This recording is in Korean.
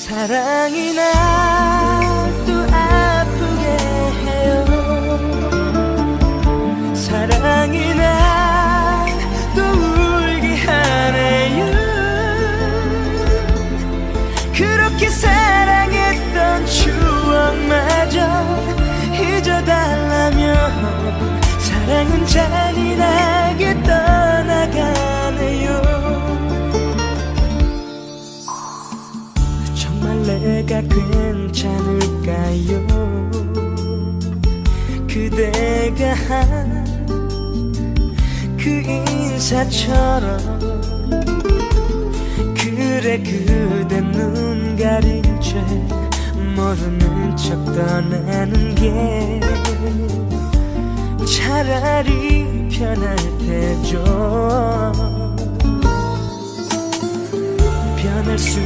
사랑이 나도 아프게 해요. 사랑이 나도 울게 하네요. 그렇게 내가 괜찮을까요? 그대가 한 그 인사처럼 그래 그대 눈 가린 채 모르는 척 떠나는 게 차라리 편할 테죠. 변할 수